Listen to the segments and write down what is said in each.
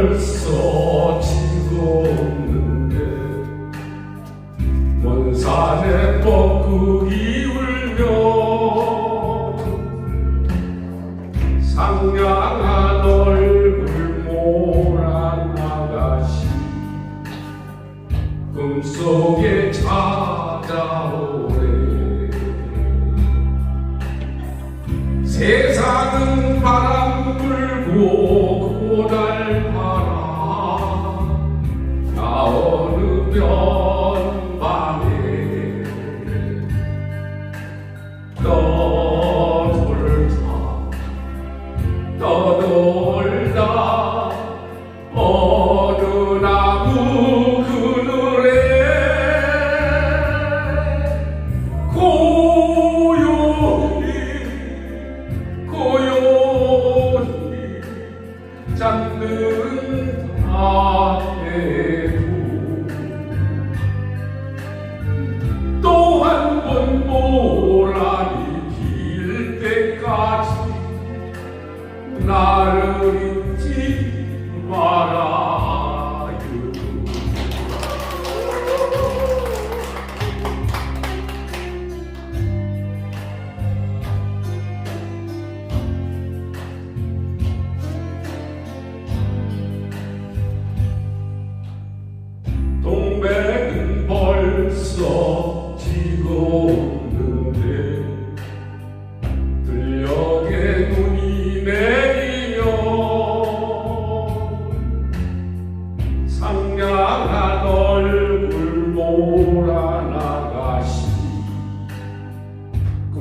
벌써 지고 없는데 먼 산에 뻐꾸기 울며 상냥한 얼굴 모란 아가씨 꿈속에 찾아오네 세상은 바람 불고 바 어 모란이 필 때까지 나를 잊지 말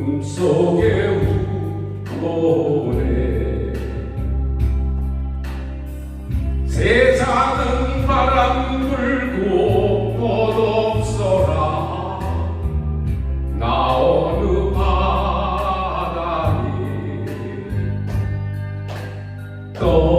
꿈속에 웃고네 세상은 바람 불고 꽃없어라. 나 어느 바다에 떠